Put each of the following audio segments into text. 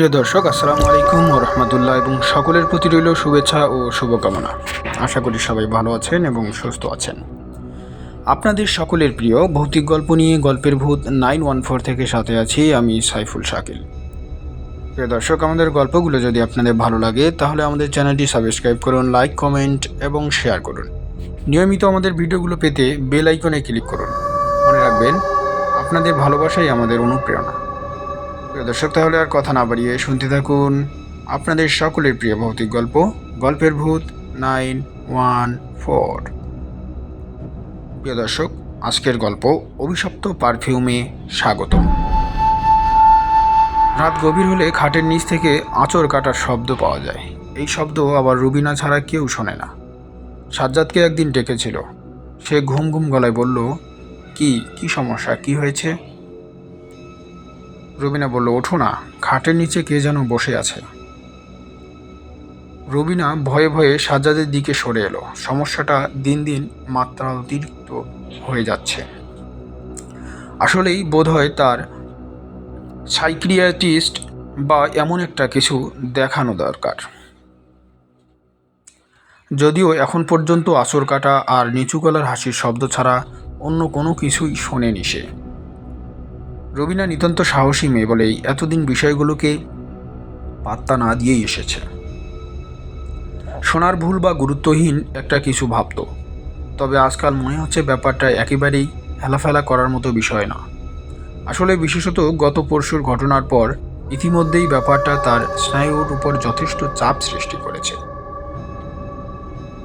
প্রিয় দর্শক, আসসালামু আলাইকুম রহমতুল্লাহ এবং সকলের প্রতি রইল শুভেচ্ছা ও শুভকামনা। আশা করি সবাই ভালো আছেন এবং সুস্থ আছেন। আপনাদের সকলের প্রিয় ভৌতিক গল্প নিয়ে গল্পের ভূত নাইন ওয়ান ফোর থেকে সাথে আছি আমি সাইফুল শাকিল। প্রিয় দর্শক, আমাদের গল্পগুলো যদি আপনাদের ভালো লাগে, তাহলে আমাদের চ্যানেলটি সাবস্ক্রাইব করুন, লাইক, কমেন্ট এবং শেয়ার করুন। নিয়মিত আমাদের ভিডিওগুলো পেতে বেল আইকনে ক্লিক করুন। মনে রাখবেন, আপনাদের ভালোবাসাই আমাদের অনুপ্রেরণা। প্রিয় দর্শক, তাহলে আর কথা না বাড়িয়ে শুনতে থাকুন আপনাদের সকলের প্রিয় ভৌতিক গল্প, গল্পের ভূত নাইন ওয়ান ফোর। প্রিয় দর্শক, আজকের গল্প অভিশপ্ত পারফিউমে স্বাগতম। রাত গভীর হলে খাটের নিচ থেকে আঁচড় কাটার শব্দ পাওয়া যায়। এই শব্দ আবার রুবিনা ছাড়া কেউ শোনে না। সাজ্জাদকে একদিন ডেকেছিল। সে ঘুম ঘুম গলায় বলল, কি কি সমস্যা? কি হয়েছে? রবিনা বলল, ওঠো না, খাটের নিচে কে যেন বসে আছে। রবিনা ভয়ে ভয়ে সাজ্জাদের দিকে সরে এলো। সমস্যাটা দিন দিন মাত্রা অতিরিক্ত হয়ে যাচ্ছে। আসলেই বোধহয় তার সাইক্রিয়াটিস্ট বা এমন একটা কিছু দেখানো দরকার। যদিও এখন পর্যন্ত আচর কাটা আর নিচু গলার হাসির শব্দ ছাড়া অন্য কোনো কিছুই শোনেনি সে। রবিনা নিতান্ত সাহসী মেয়ে বলেই এতদিন বিষয়গুলোকে পাত্তা না দিয়েই এসেছে। শোনার ভুল বা গুরুত্বহীন একটা কিছু ভাবতো, তবে আজকাল মনে হচ্ছে ব্যাপারটা একেবারেই হেলাফেলা করার মতো বিষয় না। আসলে বিশেষত গত পরশুর ঘটনার পর ইতিমধ্যেই ব্যাপারটা তার স্নায়ুর উপর যথেষ্ট চাপ সৃষ্টি করেছে।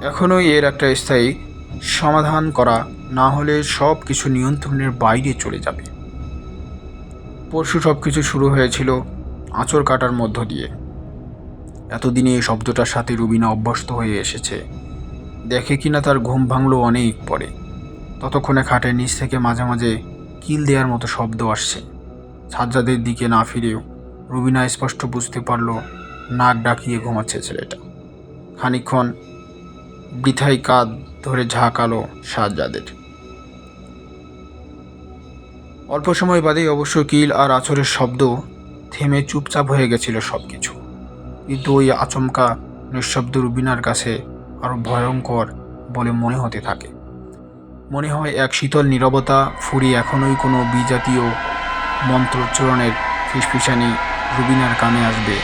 এখনই এর একটা স্থায়ী সমাধান করা না হলে সব কিছু নিয়ন্ত্রণের বাইরে চলে যাবে। পরশু সব কিছু শুরু হয়েছিল আঁচড় কাটার মধ্য দিয়ে। এতদিনে এই শব্দটার সাথে রুবিনা অভ্যস্ত হয়ে এসেছে। দেখে কিনা তার ঘুম ভাঙলো অনেক পরে। ততক্ষণে খাটের নিচ থেকে মাঝে মাঝে কিল দেওয়ার মতো শব্দ আসছে। সাজ্জাদের দিকে না ফিরেও রুবিনা স্পষ্ট বুঝতে পারল, নাক ডাকিয়ে ঘুমাচ্ছে ছেলেটা। খানিক্ষণ বৃথাই কাঁধ ধরে ঝাঁকালো সাজ্জাদের। অল্প সময় বাদেই অবশ্য কিল আর আছরের শব্দ থেমে চুপচাপ হয়ে গেছিল সব কিছু কিন্তু ওই আচমকা নিঃশব্দ রুবিনার কাছে আরও ভয়ঙ্কর বলে মনে হতে থাকে। মনে হয় এক শীতল নীরবতা ফুরি এখনোই কোনো বিজাতীয় মন্ত্রোচ্চারণের ফিসফিসানি রুবিনার কানে আসবে।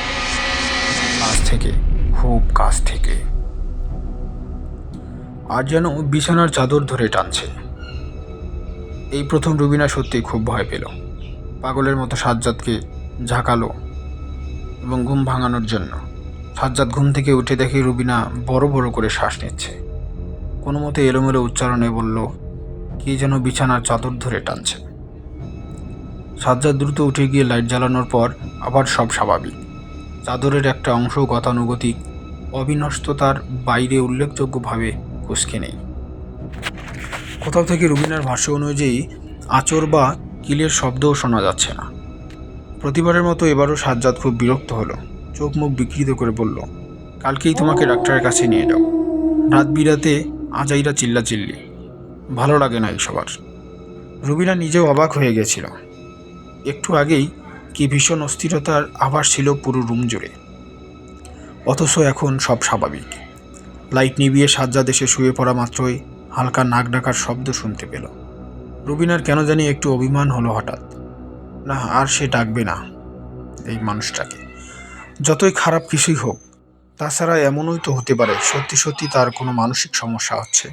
কাছ থেকে, খুব কাছ থেকে। আর যেন বিছানার চাদর ধরে টানছে। এই প্রথম রুবিনা সত্যি খুব ভয় পেল। পাগলের মতো সাজ্জাদকে ঝাঁকালো এবং ঘুম ভাঙানোর জন্য। সাজ্জাদ ঘুম থেকে উঠে দেখে রুবিনা বড় বড় করে শ্বাস নিচ্ছে। কোনো মতে এলোমেলো উচ্চারণে বলল, কে যেন বিছানার চাদর ধরে টানছে? সাজ্জাদ দ্রুত উঠে গিয়ে লাইট জ্বালানোর পর আবার সব স্বাভাবিক। চাদরের একটা অংশ গতানুগতিক, অবিনষ্টতার বাইরে উল্লেখযোগ্যভাবে কুসকে নেই। কোথাও থেকে রুবিনার ভাষ্য অনুযায়ী আচর বা কিলের শব্দও শোনা যাচ্ছে না। প্রতিবারের মতো এবারও সাজ্জাদ খুব বিরক্ত হলো। চোখ মুখ বিকৃত করে বলল, কালকেই তোমাকে ডাক্তারের কাছে নিয়ে যাও। রাত বিরাতে আজাইরা চিল্লাচিল্লি। ভালো লাগে না এইসব আর রুবিনা নিজেও অবাক হয়ে গেছিল। একটু আগেই কি ভীষণ অস্থিরতার আভাস ছিল পুরো রুম জুড়ে। অথচ এখন সব স্বাভাবিক। লাইট নিভিয়ে সাজ্জাদ এসে শুয়ে পড়া মাত্রই হালকা নাক ডাকার শব্দ শুনতে পেল। রুবিনার কেন জানি একটু অভিমান হলো হঠাৎ। না, আর সে ডাকবে না, এই মানুষটাকে। যতই খারাপ কিছুই হোক, তাছাড়া এমনই তো হতে পারে, সত্যি সত্যি তার কোনো মানসিক সমস্যা হচ্ছে।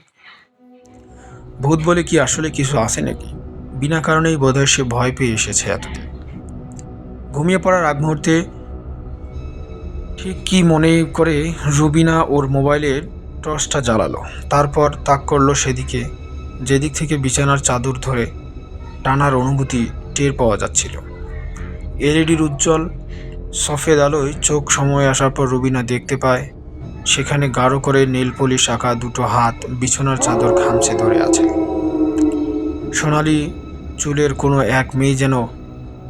ভূত বলে কি আসলে কিছু আছে নাকি? বিনা কারণেই বোধহয় সে ভয় পেয়ে এসেছে এতদিন। ঘুমিয়ে পড়ার আগ মুহূর্তে ঠিক কি মনে করে রুবিনা ওর মোবাইলের টর্চটা জ্বালালো। তারপর তাক করল সেদিকে। যেদিক থেকে বিছানার চাদর ধরে টানার অনুভূতি টের পাওয়া যাচ্ছিল। এলইডির উজ্জ্বল, সফেদ আলোয় চোখ সময় আসার পর রুবিনা দেখতে পায়, সেখানে গাঢ় করে নীল পলিশ আঁকা দুটো হাত বিছানার চাদর খামছে ধরে আছে। সোনালি চুলের কোনো এক মেয়ে যেন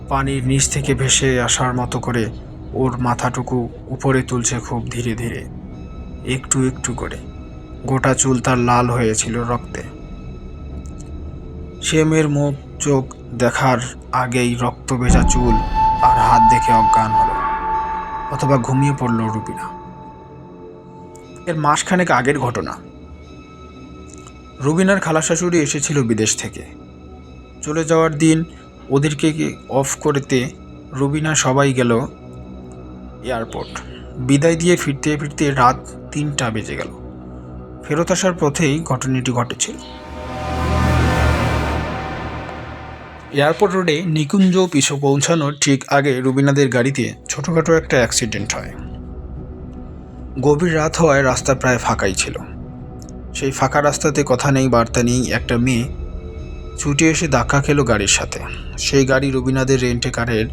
পানির নিচ থেকে ভেসে আসার মতো করে ওর মাথাটুকু উপরে তুলছে খুব ধীরে ধীরে। একটু একটু করে। গোটা চুল তার লাল হয়েছিল রক্তে। সে মেয়ের মুখ, চোখ দেখার আগেই রক্ত ভেজা চুল আর হাত দেখে অজ্ঞান হলো, অথবা ঘুমিয়ে পড়ল রুবিনা। এর মাসখানেক আগের ঘটনা। রুবিনার খালা শাশুড়ি এসেছিল বিদেশ থেকে। চলে যাওয়ার দিন ওদেরকে অফ করতে রুবিনা সবাই গেল এয়ারপোর্ট। বিদায় দিয়ে ফিরতে ফিরতে রাত তিনটা বেজে গেল। ফেরত আসার পথেই ঘটনাটি ঘটেছিল। এয়ারপোর্ট রোডে নিকুঞ্জ পিছু পৌঁছানোর ঠিক আগে রুবিনাদের গাড়িতে ছোটোখাটো একটা অ্যাক্সিডেন্ট হয়। গভীর রাত হওয়ায় রাস্তা প্রায় ফাঁকাই ছিল। সেই ফাঁকা রাস্তাতে কথা নেই, বার্তা নেই, একটা মেয়ে ছুটে এসে ধাক্কা খেলো গাড়ির সাথে। সেই গাড়ি রুবিনাদের রেন্টে কারের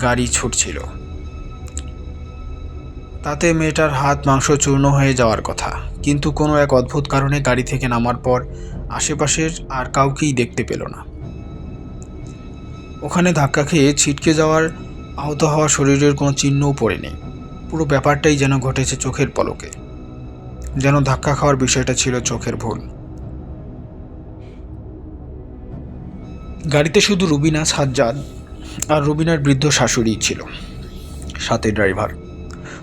গাড়ি ছুটছিল। তাতে মেয়েটার হাত মাংস চূর্ণ হয়ে যাওয়ার কথা। কিন্তু কোনো এক অদ্ভুত কারণে গাড়ি থেকে নামার পর আশেপাশের আর কাউকেই দেখতে পেল না। ওখানে ধাক্কা খেয়ে ছিটকে যাওয়ার আহত হওয়া শরীরের কোনো চিহ্নও পড়েনি পুরো ব্যাপারটাই যেন ঘটেছে চোখের পলকে। যেন ধাক্কা খাওয়ার বিষয়টা ছিল চোখের ভুল। গাড়িতে শুধু রুবিনা, সাজ্জাদ আর রুবিনার বৃদ্ধ শাশুড়ি ছিল, সাথে ড্রাইভার।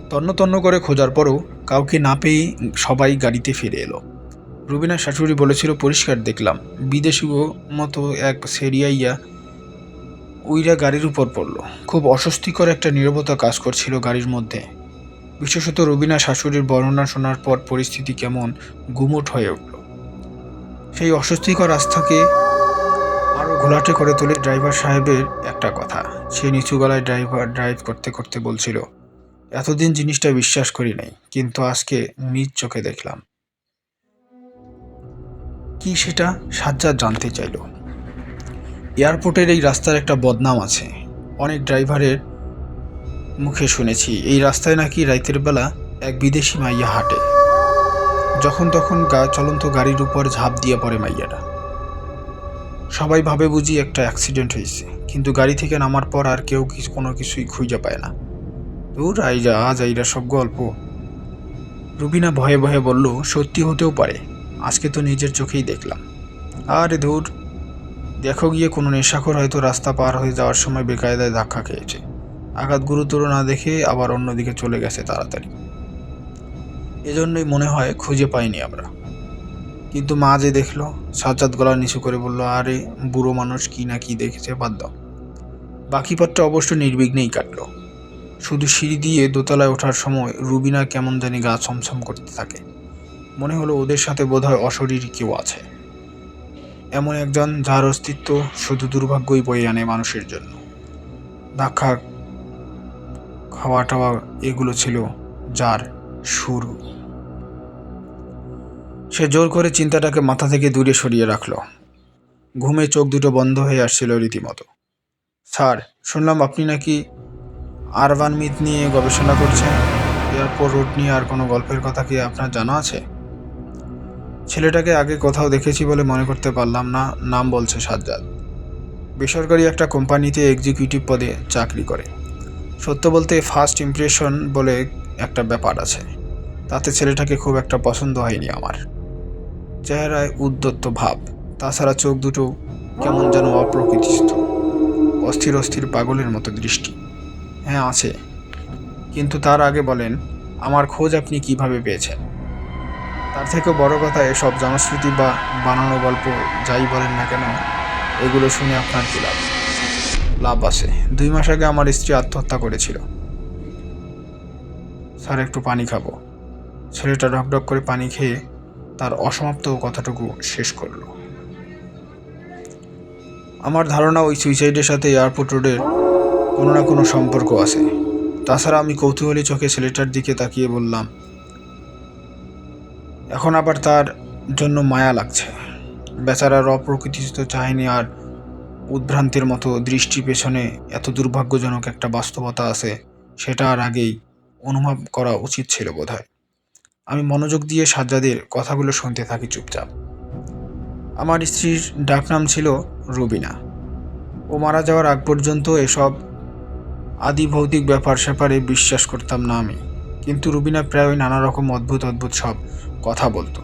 তন্ন তন্ন করে খোঁজার পরও কাউকে না পেয়ে সবাই গাড়িতে ফিরে এলো। রুবিনার শাশুড়ি বলেছিল, পরিষ্কার, দেখলাম। বিদেশি মতো এক সেরিয়াইয়া উইরা গাড়ির উপর পড়ল। খুব অস্বস্তিকর একটা নীরবতা কাজ করছিল গাড়ির মধ্যে। বিশেষত রুবিনা শাশুড়ির বর্ণনা শোনার পর পরিস্থিতি কেমন গুমোট হয়ে উঠল। সেই অস্বস্তিকর আস্থাকে আরও ঘোলাটে করে তোলে ড্রাইভার সাহেবের একটা কথা। সে নিচু গলায় ড্রাইভার, ড্রাইভ করতে করতে বলছিল এতদিন জিনিসটা বিশ্বাস করি নাই, কিন্তু আজকে নিজ চোখে দেখলাম। কি সেটা? সাজ্জাদ জানতে চাইল। এয়ারপোর্টের এই রাস্তার একটা বদনাম আছে। অনেক ড্রাইভারের মুখে শুনেছি, এই রাস্তায় নাকি রাতের বেলা এক বিদেশি মাইয়া হাঁটে। যখন তখন গা চলন্ত গাড়ির উপর ঝাঁপ দিয়ে পড়ে মাইয়াটা। সবাই ভাবে বুঝি একটা অ্যাক্সিডেন্ট হয়েছে, কিন্তু গাড়ি থেকে নামার পর আর কেউ কোনো কিছুই খুঁজে পায় না। দূর আইরা আজ আইরা সব গল্প। রুবিনা ভয়ে ভয়ে বলল, সত্যি হতেও পারে, আজকে তো নিজের চোখেই দেখলাম। আরে ধুর দেখো গিয়ে কোনো নেশাখোর হয়তো রাস্তা পার হয়ে যাওয়ার সময় বেকায়দায় ধাক্কা খেয়েছে। আঘাত গুরুতর না দেখে আবার অন্যদিকে চলে গেছে তাড়াতাড়ি। এজন্যই মনে হয় খুঁজে পাইনি আমরা। কিন্তু মা যে দেখল, সাজ্জাদ গলা নিচু করে বলল, আরে বুড়ো মানুষ কি না কি দেখেছে, বাদ দাও। বাকি পথটা অবশ্য নির্বিঘ্নেই কাটলো। শুধু সিঁড়ি দিয়ে দোতলায় ওঠার সময় রুবিনা কেমন জানি গা ছমছম করতে থাকে। মনে হলো ওদের সাথে বোধহয় অশরীরী কেউ আছে। এমন একজন যার অস্তিত্ব শুধু দুর্ভাগ্যই বয়ে আনে মানুষের জন্য। ধাক্কা খাওয়া টাওয়া এগুলো ছিল যার শুরু। সে জোর করে চিন্তাটাকে মাথা থেকে দূরে সরিয়ে রাখল। ঘুমে চোখ দুটো বন্ধ হয়ে আসছিল রীতিমতো। স্যার, শুনলাম আপনি নাকি আরবান মিথ নিয়ে গবেষণা করছেন এয়ারপোর্ট রোড নিয়ে আর কোনো গল্পের কথা কি আপনার জানা আছে? ছেলেটাকে আগে কোথাও দেখেছি বলে মনে করতে পারলাম না, নাম বলছে সাজ্জাদ। বেসরকারি একটা কোম্পানিতে এক্সিকিউটিভ পদে চাকরি করে। সত্য বলতে ফার্স্ট ইমপ্রেশন বলে একটা ব্যাপার আছে। তাতে ছেলেটাকে খুব একটা পছন্দ হয়নি আমার। চেহারায় উদ্যত্ত ভাব, তাছাড়া চোখ দুটো কেমন যেন অপ্রকৃতিস্থ। অস্থির অস্থির পাগলের মতো দৃষ্টি। হ্যাঁ আছে। কিন্তু তার আগে বলেন, আমার খোঁজ আপনি কীভাবে পেয়েছেন? তার থেকেও বড় কথা, এসব জনশ্রুতি বা বানানো গল্প যাই বলেন না কেন, এগুলো শুনে আপনার কী লাভ? লাভ আছে। দুই মাস আগে আমার স্ত্রী আত্মহত্যা করেছিল। স্যার, একটু পানি খাব। ছেলেটা ঢকঢক করে পানি খেয়ে তার অসমাপ্ত কথাটুকু শেষ করল। আমার ধারণা ওই সুইসাইডের সাথে এয়ারপোর্ট রোডের কোনো না কোনো সম্পর্ক আছে। তাছাড়া আমি কৌতূহলী চোখে ছেলেটার দিকে তাকিয়ে বললাম, এখন আবার তার জন্য মায়া লাগছে। বেচারার অপ্রকৃতিস্থ চাহিনি আর উদ্ভ্রান্তির মতো দৃষ্টি পেছনে এত দুর্ভাগ্যজনক একটা বাস্তবতা আছে, সেটা আর আগেই অনুভব করা উচিত ছিল বোধহয়। আমি মনোযোগ দিয়ে সাজ্জাদের কথাগুলো শুনতে থাকি চুপচাপ। আমার স্ত্রীর ডাকনাম ছিল রুবিনা। ও মারা যাওয়ার আগ পর্যন্ত এসব আদি ভৌতিক ব্যাপার স্যাপারে বিশ্বাস করতাম না আমি। কিন্তু রুবিনা প্রায় নানা রকম অদ্ভুত অদ্ভুত সব কথা বলতো।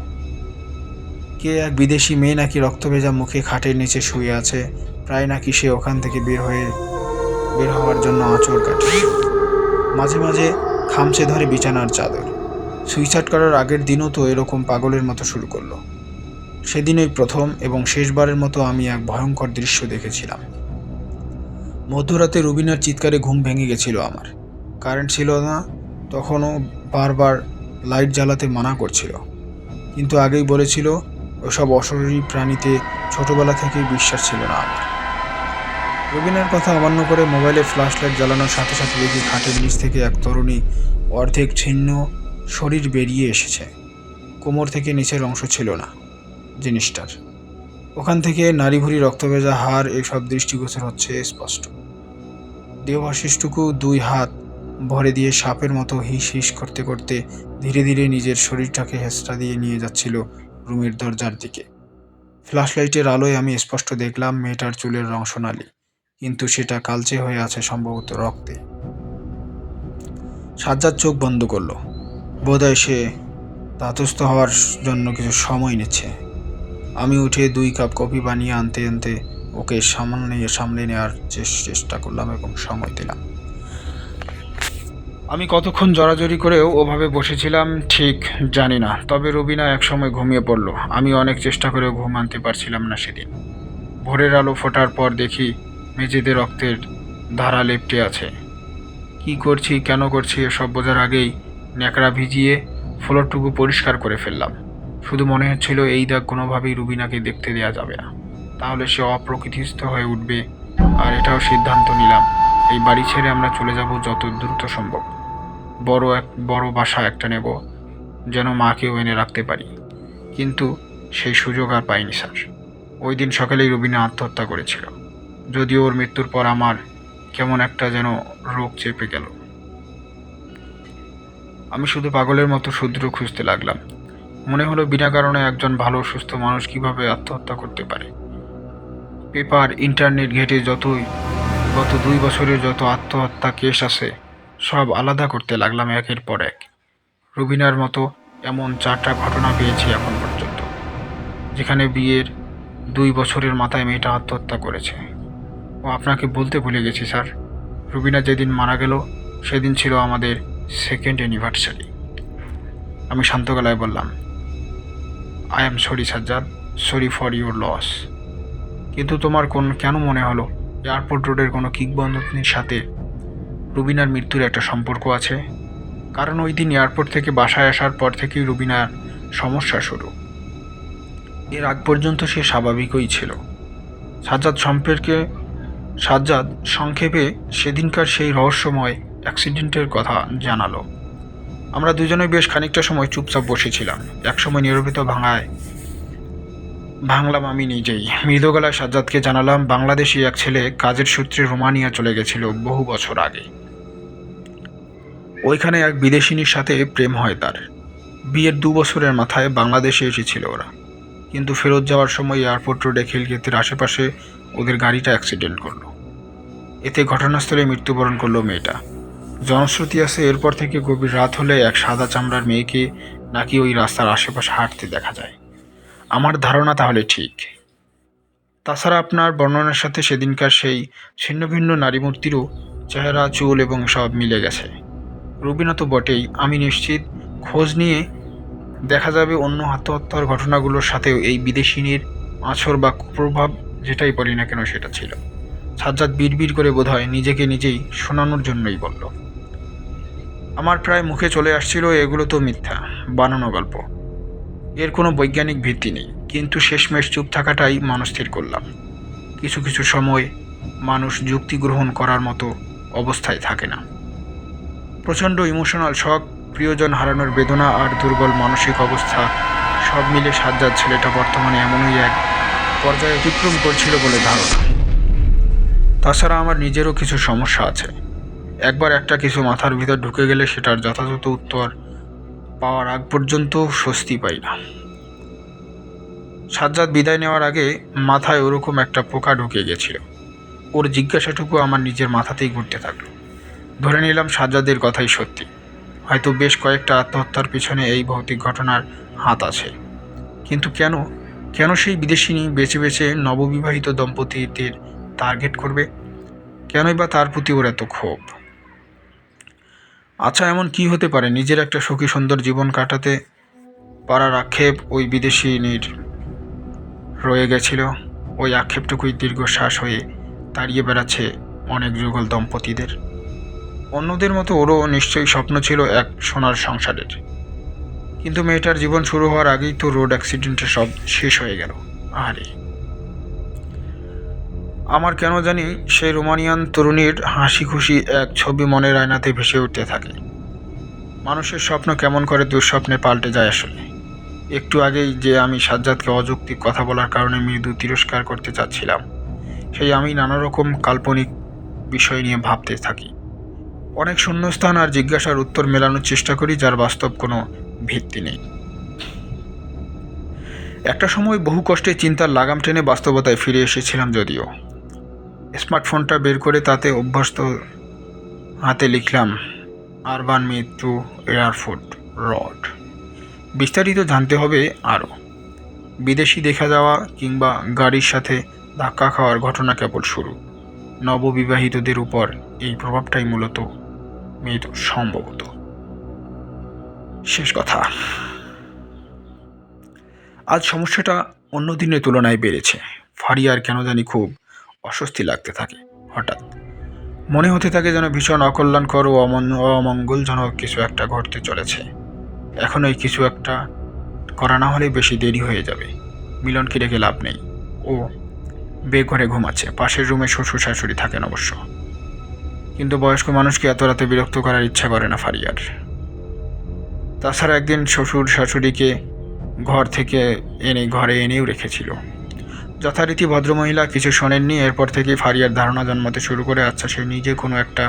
কে এক বিদেশি মেয়ে নাকি রক্ত ভেজা মুখে খাটের নিচে শুয়ে আছে, প্রায় নাকি সে ওখান থেকে বের হয়ে বের হওয়ার জন্য আঁচড় কাটে। মাঝে মাঝে খামচে ধরে বিছানার চাদর। সুইসাইড করার আগের দিনও তো এরকম পাগলের মতো শুরু করল। সেদিনই প্রথম এবং শেষবারের মতো আমি এক ভয়ঙ্কর দৃশ্য দেখেছিলাম। মধ্যরাতে রুবিনার চিৎকারে ঘুম ভেঙে গেছিল আমার। কারেন্ট ছিল না, তখনও বারবার লাইট জ্বালাতে মানা করছিল। কিন্তু আগেই বলেছিল, ওসব অশরীরী প্রাণীতে ছোটবেলা থেকেই বিশ্বাস ছিল না আমার। রবিনের কথা অমান্য করে মোবাইলে ফ্ল্যাশ লাইট জ্বালানোর সাথে সাথে দেখি খাটের নিচ থেকে এক তরুণী অর্ধেক ছিন্ন শরীর বেরিয়ে এসেছে। কোমর থেকে নিচের অংশ ছিল না, জিনিসটার। ওখান থেকে নারী ভুরি রক্তভেজা হাড়, এসব দৃষ্টিগোচর হচ্ছে স্পষ্ট। দেহাশিসটুকু দুই হাত ভরে দিয়ে সাপের মতো হিস হিস করতে করতে ধীরে ধীরে নিজের শরীরটাকে হেঁচড়া দিয়ে নিয়ে যাচ্ছিল রুমের দরজার দিকে। ফ্ল্যাশ লাইটের আলোয় আমি স্পষ্ট দেখলাম মেয়েটার চুলের রং সোনালি, কিন্তু সেটা কালচে হয়ে আছে সম্ভবত রক্তে। সাজ্জাদ চোখ বন্ধ করল। বোধহয় সে তাতস্থ হওয়ার জন্য কিছু সময় নিচ্ছে। আমি উঠে দুই কাপ কফি বানিয়ে আনতে আনতে ওকে সামনে সামলে নেওয়ার চেষ্টা করলাম এবং সময় দিলাম। আমি কতক্ষণ জড়াজড়ি করেও ওভাবে বসেছিলাম ঠিক জানি না, তবে রবিনা একসময় ঘুমিয়ে পড়ল। আমি অনেক চেষ্টা করেও ঘুম আনতে পারছিলাম না সেদিন। ভোরের আলো ফোটার পর দেখি মেঝেতে রক্তের ধারা লেপটে আছে। কি করছি, কেন করছি, এসব বোঝার আগেই ন্যাকড়া ভিজিয়ে ফ্লোরটুকু পরিষ্কার করে ফেললাম। শুধু মনে হচ্ছিল এই দাগ কোনোভাবেই রুবিনাকে দেখতে দেওয়া যাবে না। তাহলে সে অপ্রকৃতিস্থ হয়ে উঠবে, আর এটাও সিদ্ধান্ত নিলাম। এই বাড়ি ছেড়ে আমরা চলে যাব যত দ্রুত সম্ভব। বড় এক, বড় বাসা একটা নেব, যেন মাকেও এনে রাখতে পারি। কিন্তু সেই সুযোগ আর পাইনি স্যার। ওই দিন সকালেই রুবিনা আত্মহত্যা করেছিল। যদিও ওর মৃত্যুর পর আমার কেমন একটা যেন রোগ চেপে গেল। আমি শুধু পাগলের মতো শুদ্র খুঁজতে লাগলাম। মনে হলো বিনা কারণে একজন ভালো, সুস্থ মানুষ কীভাবে আত্মহত্যা করতে পারে। পেপার, ইন্টারনেট ঘেটে যতই, গত দুই বছরের যত আত্মহত্যা কেস আছে, সব আলাদা করতে লাগলাম একের পর এক। রুবিনার মতো এমন চারটা ঘটনা পেয়েছি এখন পর্যন্ত, যেখানে বিয়ের দুই বছরের মাথায় মেয়েটা আত্মহত্যা করেছে। ও আপনাকে বলতে ভুলে গেছি, স্যার। রুবিনা যেদিন মারা গেল, সেদিন ছিল আমাদের সেকেন্ড অ্যানিভার্সারি। আমি শান্ত গলায় বললাম I am sorry Sajjad sorry for your loss কিন্তু তোমার কোন কেন মনে হলো? এয়ারপোর্ট রোডের কোনো কিকবন্ধনীর সাথে রুবিনার মৃত্যুর একটা সম্পর্ক আছে? কারণ ওই দিন এয়ারপোর্ট থেকে বাসায় আসার পর থেকেই রুবিনার সমস্যা শুরু। এর আগ পর্যন্ত সে স্বাভাবিকই ছিল। সাজ্জাদ সম্পর্কে সাজ্জাদ সংক্ষেপে সেদিনকার সেই রহস্যময় অ্যাক্সিডেন্টের কথা জানালো। আমরা দুজনে বেশ খানিকটা সময় চুপচাপ বসেছিলাম। একসময় নিরবিত ভাঙায় ভাঙলাম আমি নিজেই। মৃদু গলায় সাজ্জাদকে জানালাম, বাংলাদেশি এক ছেলে কাজের সূত্রে রোমানিয়া চলে গেছিল বহু বছর আগে। ওইখানে এক বিদেশিনীর সাথে প্রেম হয় তার। বিয়ের দু বছরের মাথায় বাংলাদেশে এসেছিল ওরা। কিন্তু ফেরত যাওয়ার সময় এয়ারপোর্ট রোডে খিলক্ষেতের আশেপাশে ওদের গাড়িটা অ্যাক্সিডেন্ট করল। এতে ঘটনাস্থলে মৃত্যুবরণ করল মেয়েটা। জনশ্রুতি আছে, এরপর থেকে গভীর রাত হলে এক সাদা চামড়ার মেয়েকে নাকি ওই রাস্তার আশেপাশে হাঁটতে দেখা যায়। আমার ধারণা তাহলে ঠিক। তাছাড়া আপনার বর্ণনার সাথে সেদিনকার সেই ছিন্ন ভিন্ন নারী মূর্তিরও চেহারা, চুল এবং সব মিলে গেছে। রুবিনা তো বটেই, আমি নিশ্চিত খোঁজ নিয়ে দেখা যাবে অন্য আত্মহত্যার ঘটনাগুলোর সাথেও এই বিদেশিনীর আছর বা কুপ্রভাব যেটাই বলি না কেন সেটা ছিল। সাজ্জাদ বিড়বিড় করে বোধহয় নিজেকে নিজেই শোনানোর জন্যই বলল। আমার প্রায় মুখে চলে আসছিল এগুলো তো মিথ্যা, বানানো গল্প। এর কোনো বৈজ্ঞানিক ভিত্তি নেই, কিন্তু শেষমেশ চুপ থাকাটাই মনস্থির করলাম। কিছু কিছু সময় মানুষ যুক্তি গ্রহণ করার মতো অবস্থায় থাকে না। প্রচণ্ড ইমোশনাল শখ, প্রিয়জন হারানোর বেদনা আর দুর্বল মানসিক অবস্থা সব মিলে সাজ্জাদ ছেলেটা বর্তমানে এমনই এক পর্যায়ে অতিক্রম করছিল বলে ধারণা। তাছাড়া আমার নিজেরও কিছু সমস্যা আছে। একবার একটা কিছু মাথার ভিতর ঢুকে গেলে সেটার যথাযথ উত্তর পাওয়ার আগ পর্যন্ত স্বস্তি পাই না। সাজ্জাদ বিদায় নেওয়ার আগে মাথায় ওরকম একটা পোকা ঢুকে গেছিল। ওর জিজ্ঞাসাটুকু আমার নিজের মাথাতেই ঘুরতে থাকল। ধরে নিলাম সাজ্জাদের কথাই সত্যি। হয়তো বেশ কয়েকটা আত্মহত্যার পিছনে এই ভৌতিক ঘটনার হাত আছে। কিন্তু কেন কেন সেই বিদেশিনী বেছে বেছে নববিবাহিত দম্পতিদের টার্গেট করবে? কেনই বা তার প্রতি ওর এত ক্ষোভ? আচ্ছা এমন কি হতে পারে? নিজের একটা সুখী সুন্দর জীবন কাটাতে পারার আক্ষেপ ওই বিদেশিনীর রয়ে গেছিল। ওই আক্ষেপটুকুই দীর্ঘশ্বাস হয়ে তাড়িয়ে বেড়াচ্ছে অনেক যুগল দম্পতিদের। অন্যদের মতো ওরও নিশ্চয়ই স্বপ্ন ছিল এক সোনার সংসারের। কিন্তু মেয়েটার জীবন শুরু হওয়ার আগেই তো রোড অ্যাক্সিডেন্টে সব শেষ হয়ে গেল। আরে আমার কেন জানি সেই রোমানিয়ান তরুণীর হাসি খুশি এক ছবি মনের আয়নাতে ভেসে উঠতে থাকে। মানুষের স্বপ্ন কেমন করে দুঃস্বপ্নে পাল্টে যায় আসলে। একটু আগেই যে আমি সাজ্জাদকে অযৌক্তিক কথা বলার কারণে মৃদু তিরস্কার করতে চাচ্ছিলাম, সেই আমি নানা রকম কাল্পনিক বিষয় নিয়ে ভাবতে থাকি। অনেক শূন্যস্থান আর জিজ্ঞাসার উত্তর মেলানোর চেষ্টা করি, যার বাস্তব কোনো ভিত্তি নেই। একটা সময় বহু কষ্টে চিন্তার লাগাম টেনে বাস্তবতায় ফিরে এসেছিলাম যদিও। স্মার্টফোনটা বের করে তাতে অভ্যস্ত হাতে লিখলাম, আরবান টু এয়ারফোর্ট রড। বিস্তারিত জানতে হবে আরও। বিদেশি দেখা যাওয়া কিংবা গাড়ির সাথে ধাক্কা খাওয়ার ঘটনা কেবল শুরু। নববিবাহিতদের উপর এই প্রভাবটাই মূলত মেয়েত সম্ভবত। শেষ কথা। আজ সমস্যাটা অন্য দিনের তুলনায় বেড়েছে। ফারিয়ার কেন জানি খুব অস্বস্তি লাগতে থাকে, হঠাৎ। মনে হতে থাকে যেন ভীষণ অকল্যাণকর ও অমঙ্গলজনক কিছু একটা ঘটতে চলেছে। এখন এই কিছু একটা করা না হলে বেশি দেরি হয়ে যাবে। মিলনকে রেখে লাভ নেই। ও বেঘরে ঘুমাচ্ছে। পাশের রুমে শ্বশুর শাশুড়ি থাকেন অবশ্য। কিন্তু বয়স্ক মানুষকে এত রাতে বিরক্ত করার ইচ্ছা করে না ফারিয়ার। তাছাড়া একদিন শ্বশুর শাশুড়িকে ঘর থেকে এনে, ঘরে এনেও রেখেছিল। যথারীতি ভদ্রমহিলা কিছু শোনেননি, এরপর থেকে ফারিয়ার ধারণা জন্মাতে শুরু করে আচ্ছা সে নিজে কোনো একটা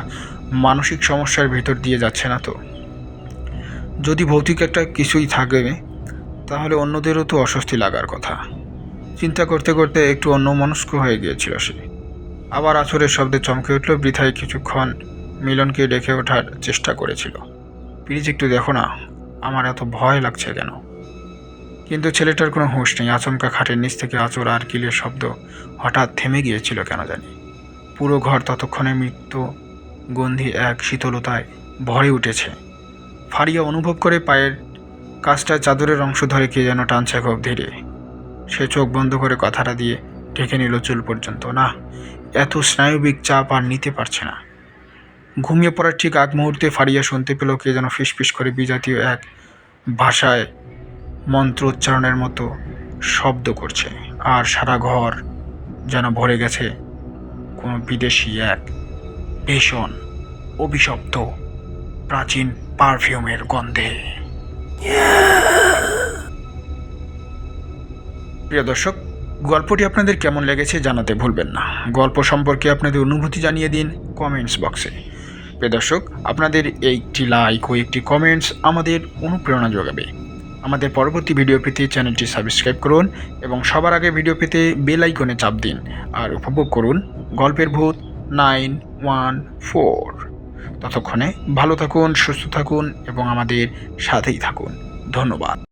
মানসিক সমস্যার ভেতর দিয়ে যাচ্ছে না তো। যদি ভৌতিক একটা কিছুই থাকে, তাহলে অন্যদেরও তো অস্বস্তি লাগার কথা। চিন্তা করতে করতে একটু অন্য মনস্ক হয়ে গিয়েছিল সে। আবার আছরের শব্দে চমকে উঠল, বৃথায় কিছুক্ষণ মিলনকে ডেকে ওঠার চেষ্টা করেছিল। প্লিজ একটু দেখো না, আমার এত ভয় লাগছে কেন? কিন্তু ছেলেটার কোনো হুঁশ নেই। আচমকা খাটের নিচ থেকে আচর আর কিলের শব্দ হঠাৎ থেমে গিয়েছিল কেন জানি। পুরো ঘর ততক্ষণে মৃত্যু গন্ধি এক শীতলতায় ভরে উঠেছে। ফারিয়া অনুভব করে পায়ের কাজটা চাদরের অংশ ধরে কে যেন টানছে খুব ধীরে সে চোখ বন্ধ করে কথাটা দিয়ে ঢেকে নিল চুল পর্যন্ত। না, এত স্নায়বিক চাপ আর নিতে পারছে না। ঘুমিয়ে পড়ার ঠিক আগ মুহূর্তে ফারিয়া শুনতে পেল কে যেন ফিসফিস করে বিজাতীয় এক ভাষায় মন্ত্র উচ্চারণের মতো শব্দ করছে, আর সারা ঘর যেন ভরে গেছে কোনো বিদেশি এক ভীষণ, অভিশপ্ত, প্রাচীন পারফিউমের গন্ধে। প্রিয় দর্শক, গল্পটি আপনাদের কেমন লেগেছে জানাতে ভুলবেন না। গল্প সম্পর্কে আপনাদের অনুভূতি জানিয়ে দিন কমেন্টস বক্সে। প্রিয় দর্শক, আপনাদের একটি লাইক ও একটি কমেন্টস আমাদের অনুপ্রেরণা যোগাবে। আমাদের পরবর্তী ভিডিও পেতে চ্যানেলটি সাবস্ক্রাইব করুন এবং সবার আগে ভিডিও পেতে বেল আইকনে চাপ দিন আর উপভোগ করুন গল্পের ভূত নাইন ওয়ান ফোর ততক্ষণে ভালো থাকুন, সুস্থ থাকুন এবং আমাদের সাথেই থাকুন। ধন্যবাদ।